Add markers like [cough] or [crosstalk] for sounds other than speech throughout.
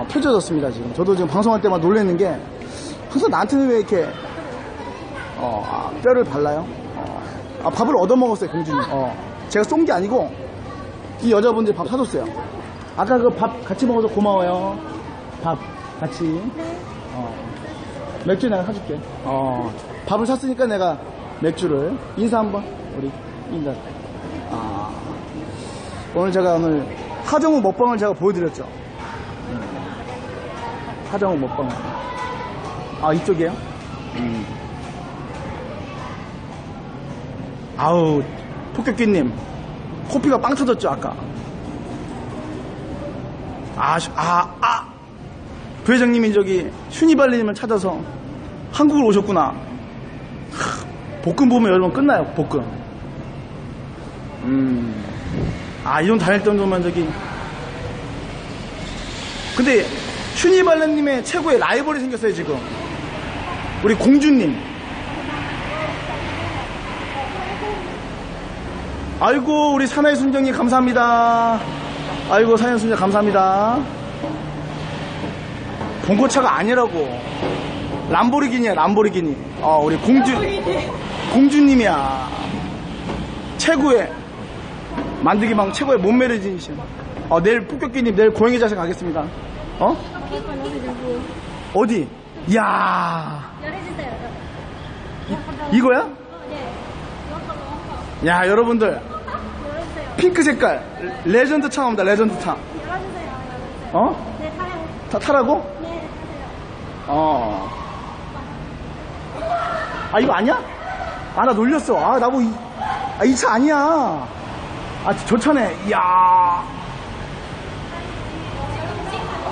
어, 펴져졌습니다, 지금. 저도 지금 방송할 때만 놀래는 게, 항상 나한테는 왜 이렇게, 어, 아, 뼈를 발라요? 어, 아, 밥을 얻어먹었어요, 공주님. 어, 제가 쏜 게 아니고, 이 여자분들이 밥 사줬어요. 아까 그 밥 같이 먹어서 고마워요. 밥, 같이. 어, 맥주 내가 사줄게. 어, 밥을 샀으니까 내가 맥주를. 인사 한 번, 우리. 인사. 아, 오늘 제가 오늘 하정우 먹방을 제가 보여드렸죠. 음. 하정우 먹방. 아, 이쪽이에요? 음. 아우, 토끼끼님. 코피가 빵 터졌죠, 아까. 아, 슈- 아, 아! 부회장님이 저기 슈니발리님을 찾아서 한국을 오셨구나. 하, 볶음 보면 여러분 끝나요, 볶음. 음. 아, 이런 다닐 정도면 저기. 근데 슈니발레님의 최고의 라이벌이 생겼어요, 지금. 우리 공주님. 아이고, 우리 사나이 순정님 감사합니다. 아이고, 사나이 순정 감사합니다. 봉고차가 아니라고. 람보르기니야, 람보르기니. 어, 우리 공주, 공주님이야. 최고의 만들기 방 최고의 몸매를 지니신. 어, 내일 폭격기님 내일 고양이 자세 가겠습니다. 어? 어디? 이야. 이 거야? 네. 야, 여러분들. 핑크 색깔. 레전드 차 나옵니다, 레전드 차. 어? 타, 타라고? 어. 아, 이거 아니야? 아, 나 놀렸어. 아, 나 뭐, 이, 아, 이 차 아니야. 아, 저 차네. 이야.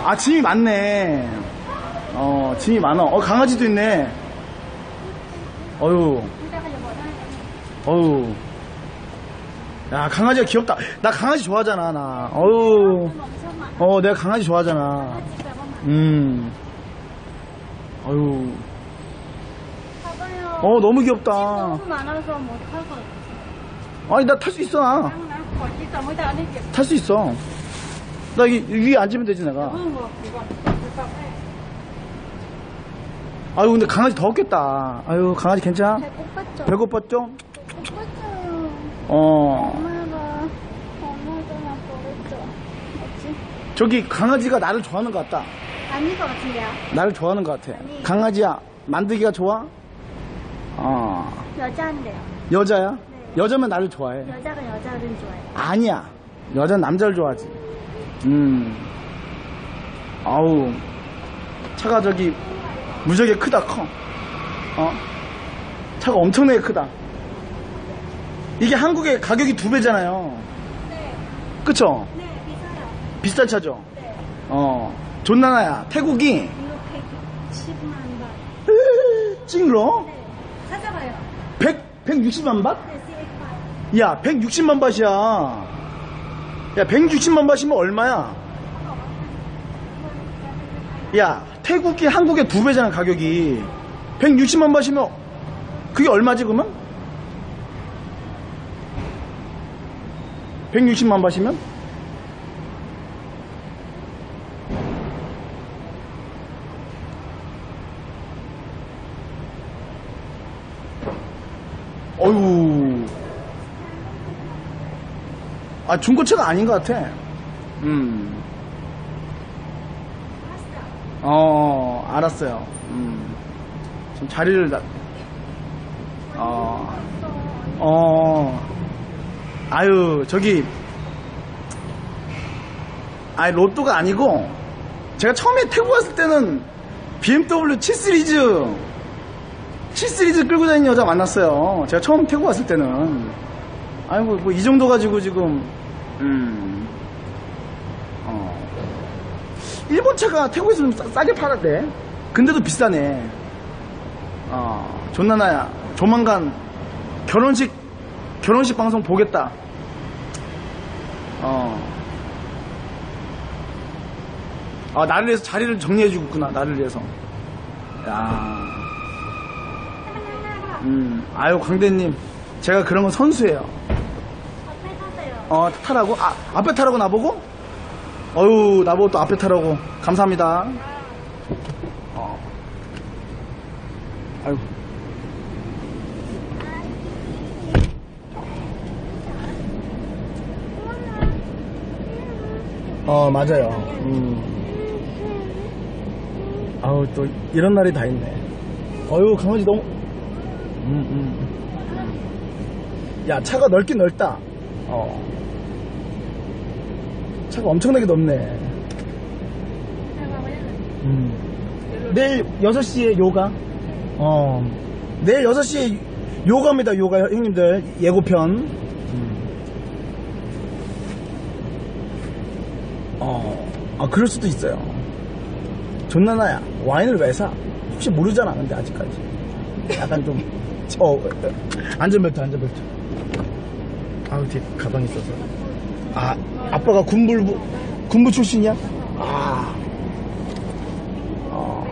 아, 짐이 많네. 어, 짐이 많어. 어, 강아지도 있네. 어유, 어유. 야, 강아지가 귀엽다. 나 강아지 좋아하잖아, 나. 어유. 어, 내가 강아지 좋아하잖아. 음. 어유. 어, 너무 귀엽다. 아니, 나 탈 수 있어. 탈 수 있어. 나 여기 위에 앉으면 되지, 내가. 아유, 근데 강아지 더웠겠다. 아유, 강아지 괜찮아? 배고팠죠? 배고팠죠? 배고팠죠. 어. 엄마가, 엄마가 나 버렸죠. 뭐지? 저기 강아지가 나를 좋아하는 것 같다. 아닐 것 같은데요? 나를 좋아하는 것 같아. 아니. 강아지야, 만들기가 좋아? 어. 여자인데요. 여자야? 네. 여자면 나를 좋아해. 여자가 여자를 좋아해요. 아니야. 여자는 남자를 좋아하지. 음. 아우. 차가 저기 무지하게 크다, 커. 어? 차가 엄청나게 크다. 이게 한국의 가격이 두 배잖아요. 네. 그쵸? 네, 비싸요. 비싼 차죠? 네. 어. 존나나야. 태국이 이거 110만 원. [laughs] 찡러? 네. 찾아봐요. 100, 160만 밭? 네, CA5. 야, 160만 밭이야. 야, 160만 밭이면 얼마야? 야, 태국이 한국의 두 배잖아, 가격이. 160만 밭이면, 그게 얼마지, 그러면? 160만 밭이면? 어휴. 아, 중고차가 아닌 것 같아. 음. 어, 알았어요. 음. 지금 자리를, 나, 어, 어, 아유, 저기, 아니, 로또가 아니고, 제가 처음에 태국 왔을 때는 BMW 7 시리즈, 7 시리즈 끌고 다니는 여자 만났어요. 제가 처음 태국 왔을 때는. 아니, 뭐, 뭐, 이 정도 가지고 지금, 음, 어. 일본 차가 태국에서 좀 싸, 싸게 팔았대. 근데도 비싸네. 어, 존나 나야. 조만간 결혼식, 결혼식 방송 보겠다. 어. 아, 나를 위해서 자리를 정리해주고 있구나, 나를 위해서. 야 음, 아유, 광대님. 제가 그런 건 선수예요. 어, 타라고? 아, 앞에 타라고 나보고? 어유 나보고 또 앞에 타라고 감사합니다. 어. 아유. 어 맞아요. 음. 아우 또 이런 날이 다 있네. 어유 강아지 너무. 음, 음. 야 차가 넓긴 넓다. 어. 차가 엄청나게 넓네. 음. 내일 6시에 요가. 어. 내일 6시에 요가입니다, 요가 형님들. 예고편. 음. 어. 아, 그럴 수도 있어요. 존나나야. 와인을 왜 사? 혹시 모르잖아, 근데 아직까지. 약간 좀, 어, 어, 안전벨트, 안전벨트. 아우, 뒤에 가방 있어서. 아, 아빠가 군부부, 군부 출신이야? 아. 어.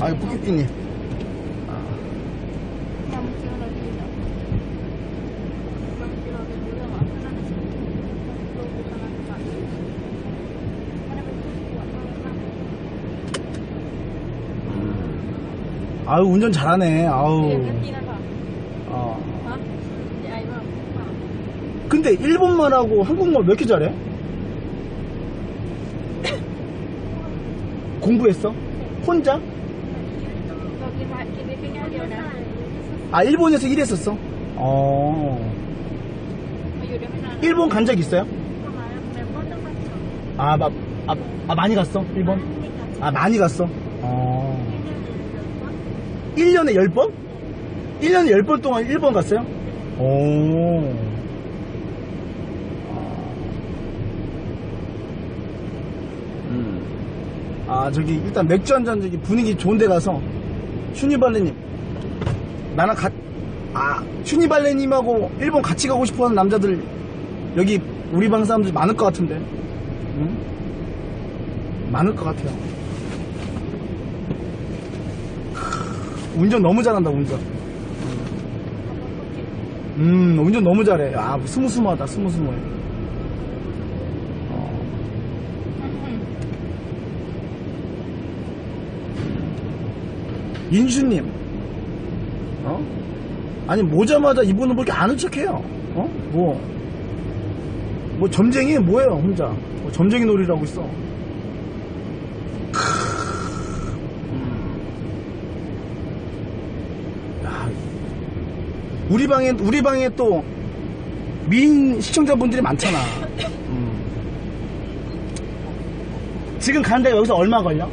아유, 뿌끼끼니. 아유, 운전 잘하네. 아우. 어. 근데 일본말 하고 한국말 왜 이렇게 잘해? 공부했어? 혼자? 아, 일본에서 일했었어? 어. 일본 간 적 있어요? 아, 마, 아, 아, 많이 갔어? 일본? 아, 많이 갔어? 어. 1년에 10번? 1년에 10번 동안 일본 갔어요? 오. 음. 아, 저기, 일단 맥주 한 잔, 저기 분위기 좋은 데 가서, 슈니발레님, 나랑 가, 아, 슈니발레님하고 일본 같이 가고 싶어 하는 남자들, 여기 우리 방 사람들 많을 것 같은데. 응? 많을 것 같아요. 운전 너무 잘한다, 운전. 음, 운전 너무 잘해. 아, 스무스무하다, 스무스무해. 어. 인슈님, 어? 아니, 모자마자 이분은 뭐 이렇게 아는 척 해요. 어? 뭐, 뭐, 점쟁이 뭐예요, 혼자. 뭐 점쟁이 놀이를 하고 있어. 우리 방에 우리 방에 또 미인 시청자분들이 많잖아. 음. 지금 가는 데가 여기서 얼마 걸려?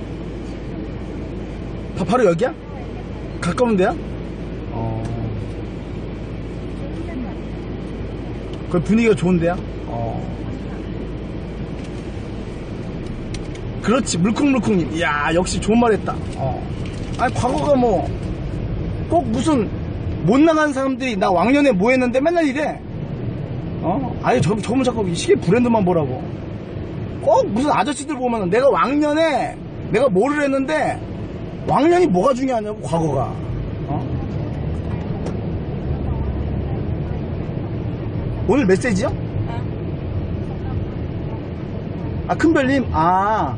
바, 바로 여기야? 가까운 데야? 어. 그 분위기가 좋은 데야? 어. 그렇지 물컹물컹님 이야 역시 좋은 말 했다 어. 아니 과거가 뭐 꼭 무슨 못 나간 사람들이 나 왕년에 뭐 했는데 맨날 이래 어? 아니 저, 저분 자꾸 이 시계 브랜드만 보라고 꼭 무슨 아저씨들 보면 내가 왕년에 내가 뭐를 했는데 왕년이 뭐가 중요하냐고 과거가 어? 오늘 메시지요? 아 큰별님 아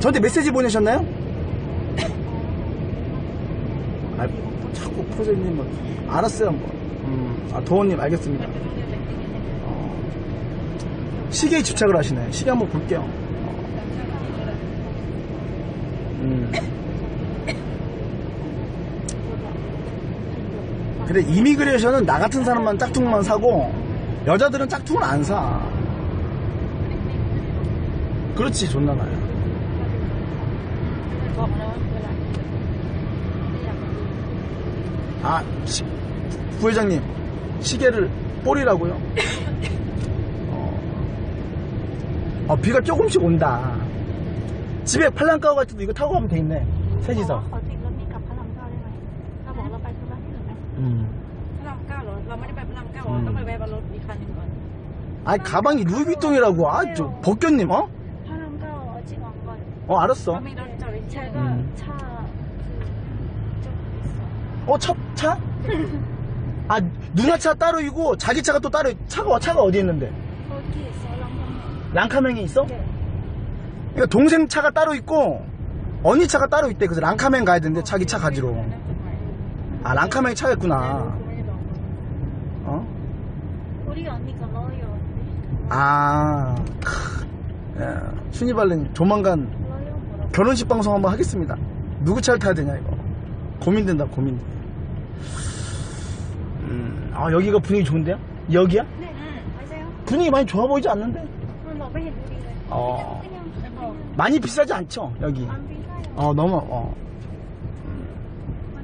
저한테 메시지 보내셨나요? [coughs] 아 자꾸 프로젝트님은 알았어요 한번 음, 아 도원님 알겠습니다. 어, 시계에 집착을 하시네. 시계 한번 볼게요. 어. 음. 근데 이미그레이션은 나 같은 사람만 짝퉁만 사고 여자들은 짝퉁을 안 사. 그렇지 존나 나요 아 시- 부회장님 시계를 볼이라고요? 어. 어, 비가 조금씩 온다 집에 팔랑가오 갈 때도 이거 타고 가면 돼 있네 세지서 ขอติดรถนี้กลับพระรามเก้าได้ไหมเราบอกเราไปธุระที่อื่นไหม 음. พระรามเก้าเหรอ เราไม่ได้ไปพระรามเก้าเราต้องไปแวะบนรถอีกคันหนึ่งก่อน 아니 가방이 루이비통이라고 아저 벗겼님 어? พระรามเก้าเอาจิตออกก่อน 어 알았어 เขามีรถ 어, 차, 차? 아, 누나 차 따로 있고, 자기 차가 또 따로, 있- 차가, 차가 어디 있는데? 거기 있어 랑카맹 랑카맹에 있어? 네 그러니까 동생 차가 따로 있고, 언니 차가 따로 있대. 그래서 랑카맹 가야 되는데, 자기 차 가지러. 아, 랑카맹에 차가 있구나. 어? 우리 언니가 러요 아, 크. 야, 순이발렌 조만간 결혼식 방송 한번 하겠습니다. 누구 차를 타야 되냐, 이거. 고민된다, 고민돼. 음, 아, 여기가 분위기 좋은데요? 여기야? 네 맞아요 분위기 많이 좋아 보이지 않는데? 너무 힘들이 어. 그냥 그냥 많이 비싸지 않죠, 여기? 안 비싸요 어, 너무, 어.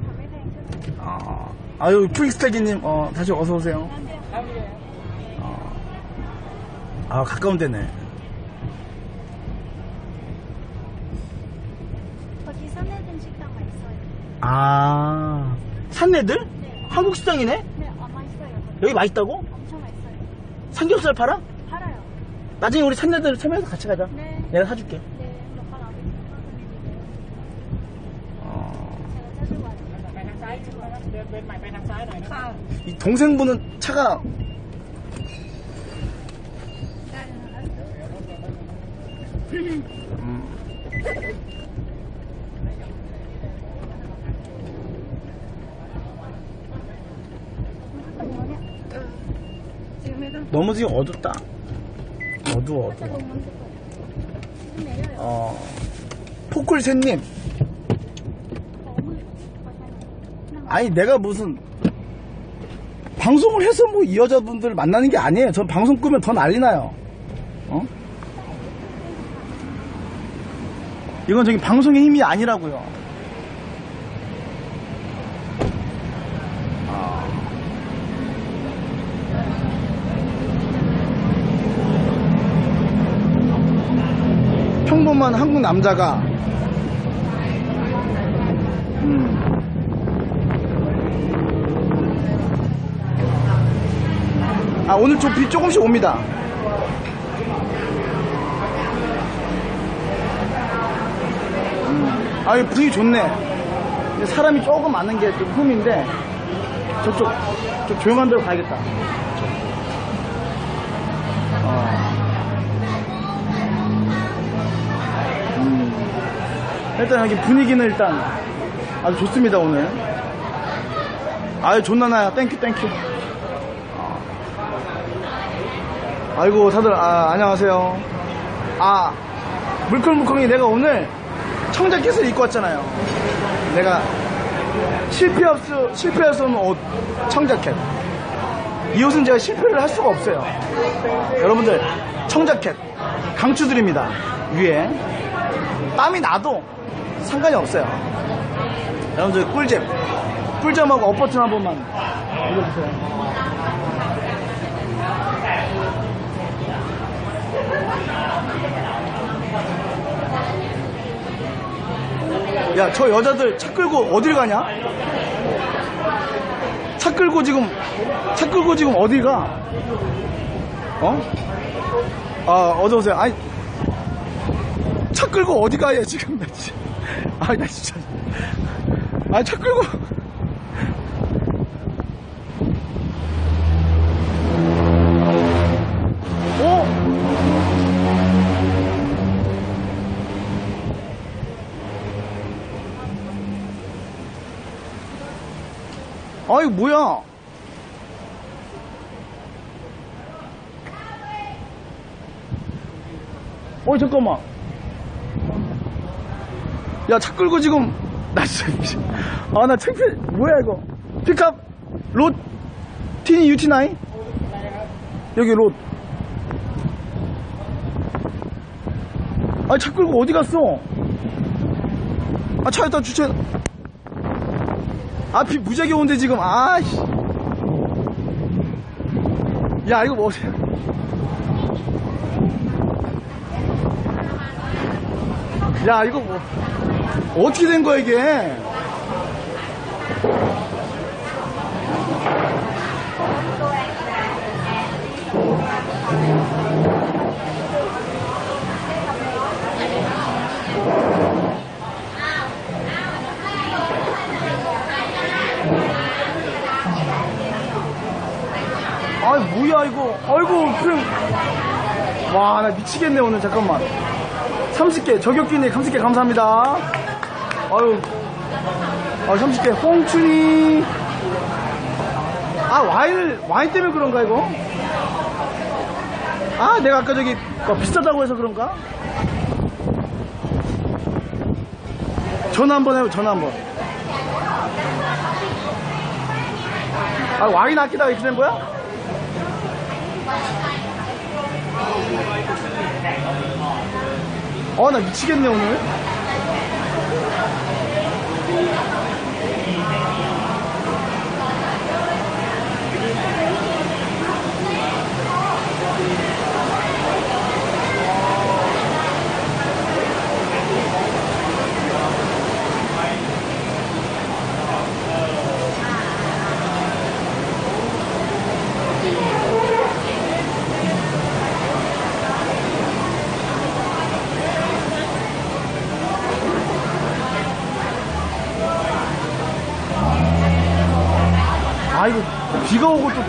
담배 어. 아유, 프릭스테기님, 어, 다시 어서오세요. 어. 아, 가까운 데네. 거기 산내든 식당 맛있어요 아, 산내들? 네 한국 식당이네? 네, 아, 맛있어요. 거기. 여기 맛있다고? 엄청 맛있어요. 삼겹살 팔아? 팔아요. 나중에 우리 산내들 세명이서 같이 가자. 네. 내가 사줄게. 네, 먹방 안 해주세요. 어. 제가 자주 와요. ไปทางซ้ายเดินเดินใหม่ไปทางซ้ายหน่อยนะ 이 동생분은 차가 너무 지금 어둡다. 어두워, 어두워. 어, 포클새님. 아니, 내가 무슨, 방송을 해서 뭐 이 여자분들 만나는 게 아니에요. 전 방송 끄면 더 난리 나요. 어? 이건 저기 방송의 힘이 아니라고요. 남자가 음. 아 오늘 좀비 조금씩 옵니다. 음. 아, 이 분위기 좋네. 사람이 조금 많은 게 좀 흠인데, 저쪽, 좀 조용한 데로 가야겠다. 어. 일단 여기 분위기는 일단 아주 좋습니다, 오늘. 아유, 존나나야. 땡큐, 땡큐. 어. 아이고, 다들, 아, 안녕하세요. 아, 물컹물컹이 내가 오늘 청자켓을 입고 왔잖아요. 내가 실패할 수 없는 옷, 청자켓. 이 옷은 제가 실패를 할 수가 없어요. 여러분들, 청자켓, 강추드립니다. 위에. 땀이 나도 상관이 없어요. 여러분들, 꿀잼. 꿀잼하고 엎버튼 한 번만 올려주세요. 야, 저 여자들 차 끌고 어딜 가냐? 차 끌고 지금, 차 끌고 지금 어딜 가? 어? 아, 어서 오세요. 아니, 차 끌고 어디 가야 지금, [laughs] 나 진짜. 아니, 나 진짜. 아니, 차 끌고. 어? 아이 뭐야 어이 잠깐만 야 차 끌고 지금. 나 진짜 아나 창피해 뭐야 이거? 픽업 롯 티니 유티나이 여기 롯. 아니 차 끌고 어디 갔어? 아 차에다 주차. 앞이 무지하게 오는데 지금. 아씨. 야 이거 뭐지 야 이거 뭐 어떻게 된 거야 이게? 아 뭐야 이거? 아이고 그럼 와나 미치겠네 오늘. 잠깐만. 30개 저격기님 30개 감사합니다. 아유. 아 30개 홍춘이. 아 와인을 와인 때문에 그런가 이거? 아 내가 아까 저기 뭐 비싸다고 해서 그런가? 전화 한번 해요 전화 한번. 아 와인 아끼다가 이렇게 된 거야? 어, 나 미치겠네, 오늘. 아, 이거 비가 오고 또.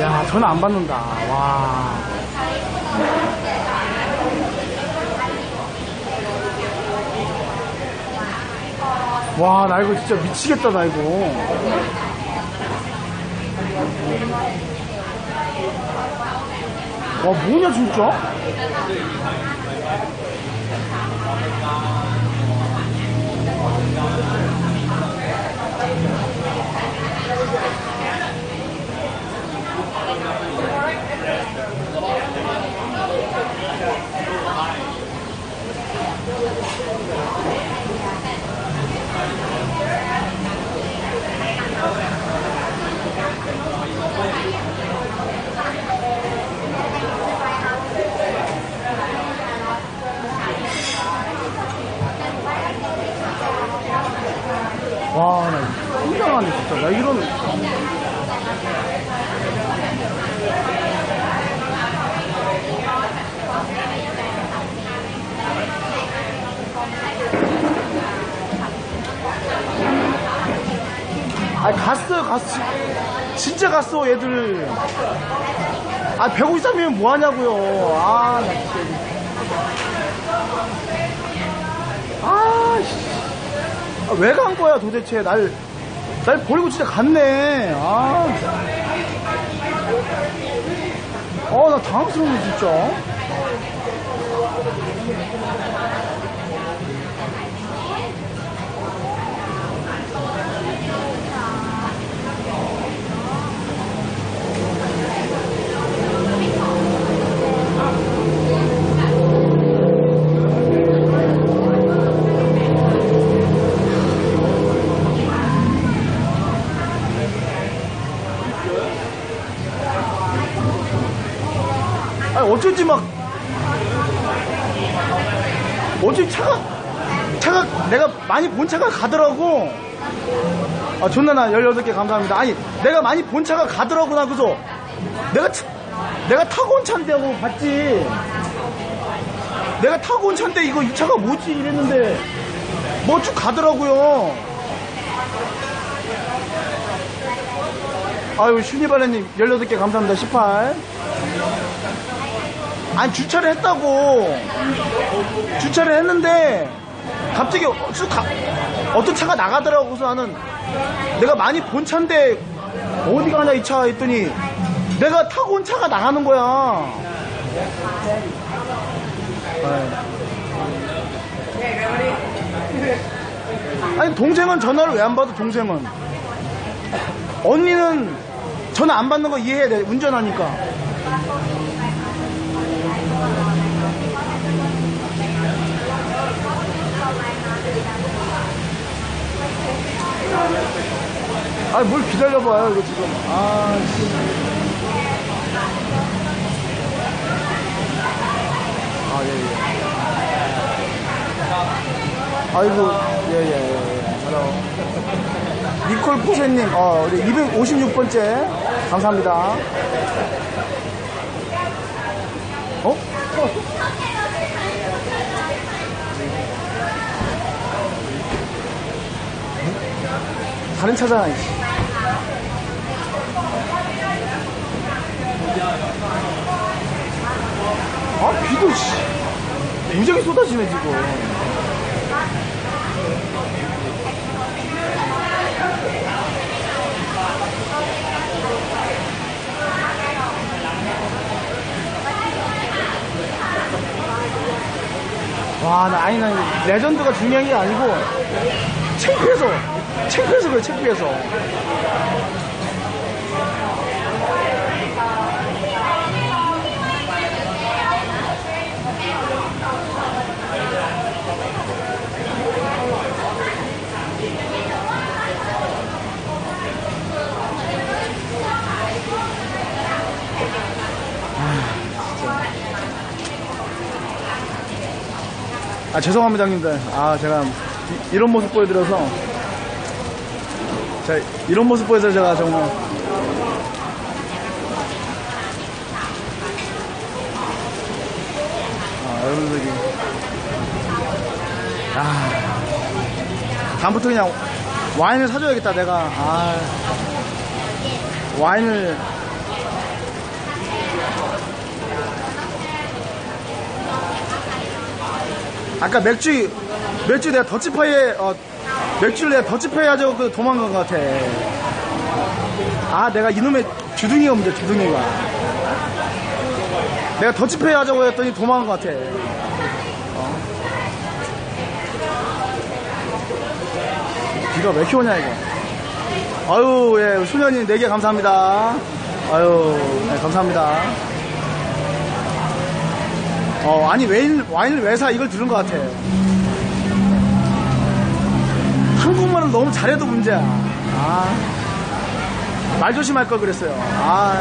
야, 전화 안 받는다. 와. 와, 나 이거 진짜 미치겠다, 나 이거. 와, 뭐냐, 진짜? 아, 153이면 뭐 하냐고요. 아, 나 진짜. 아, 씨. 아, 왜 간 거야 도대체 날, 날 버리고 진짜 갔네 아, 어, 나 당황스러워 진짜 어쩐지 막 어쩐지 차가 차가 내가 많이 본 차가 가더라고. 아 존나 나 18개 감사합니다. 아니 내가 많이 본 차가 가더라고 나 그래서. 내가 차- 내가 타고 온 차인데 하고 봤지. 내가 타고 온 차인데 이거 이 차가 뭐지? 이랬는데. 뭐 쭉 가더라고요. 아유 슈니발레님 18개 감사합니다. 18 아니 주차를 했다고. 주차를 했는데 갑자기 쑥 가, 어떤 차가 나가더라고. 그래서 나는 내가 많이 본 차인데 어디 가냐 이 차 했더니 내가 타고 온 차가 나가는 거야. 아니 동생은 전화를 왜 안 받아 동생은? 언니는 전화 안 받는 거 이해해 돼 운전하니까 아니 뭘 기다려봐요 이거 지금 아 씨. 아, 예, 예. 아이고, 예, 예, 예. 예. 니콜 포세님, 어, 우리 256번째. 감사합니다. 어? 다른 차잖아, 이씨. 아, 비도, 씨. 무지하게 쏟아지네, 지금. 와, 나, 아니, 난 레전드가 중요한 게 아니고, 창피해서, 창피해서 그래, 창피해서. 아, 죄송합니다, 형님들. 아, 제가 이, 런 모습 보여드려서. 자, 이런 모습 보여서 제가 정말. 아, 여러분들이. 아. 다음부터 그냥 와인을 사줘야겠다, 내가. 아. 와인을. 아까 맥주 맥주 내가 더치파이에 어, 맥주를 내가 하자고 그 도망간 것 같아. 아 내가 이놈의 주둥이가 문제 주둥이가. 내가 하자고 했더니 도망간 것 같아. 어. 비가 왜 이렇게 오냐 이거. 아유 예 소년님 4개 감사합니다. 아유 네, 감사합니다. 어, 아니, 와인, 와인을 왜 사? 이걸 들은 것 같아. 한국말을 너무 잘해도 문제야. 아. 말 조심할 걸 그랬어요. 아.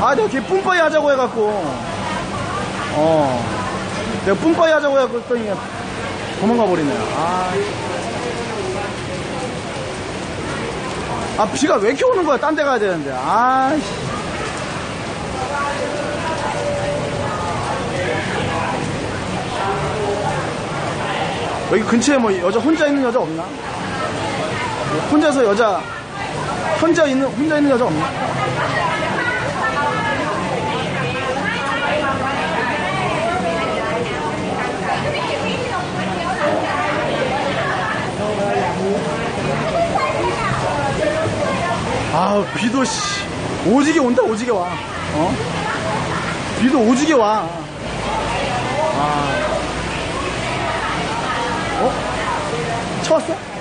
아, 내가 걔 뿜빠이 하자고 해갖고. 어. 내가 뿜빠이 하자고 해갖고 했더니 도망가 버리네. 아. 아, 비가 왜 이렇게 오는 거야? 딴 데 가야 되는데. 아, 여기 근처에 뭐 여자 혼자 있는 여자 없나? 혼자서 여자 혼자 있는 혼자 있는 여자 없나? 아 비도 씨 오지게 온다 오지게 와 어? 비도 오지게 와 아. 쳐왔어?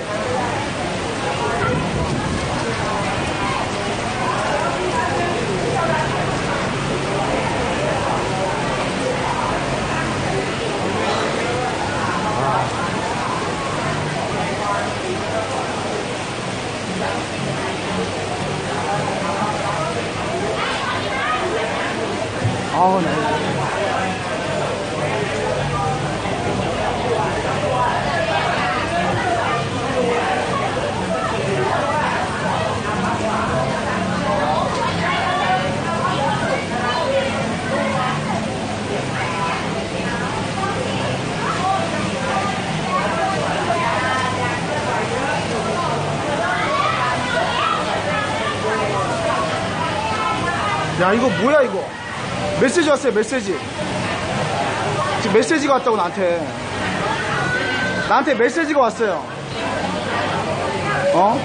야, 이거 뭐야, 이거? 메시지 왔어요, 메시지. 지금 메시지가 왔다고, 나한테. 나한테 메시지가 왔어요. 어?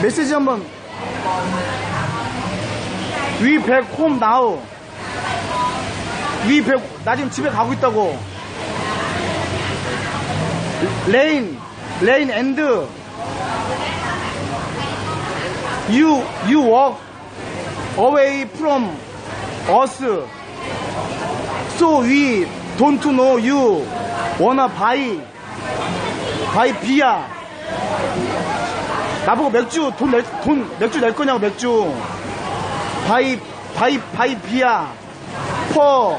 메시지 한번. We back home now. We back, 나 지금 집에 가고 있다고. And you, you walk away from us. So we don't know you wanna buy buy beer. 나보고 맥주 돈 낼, 돈 맥주 낼 거냐고 맥주. buy buy buy beer for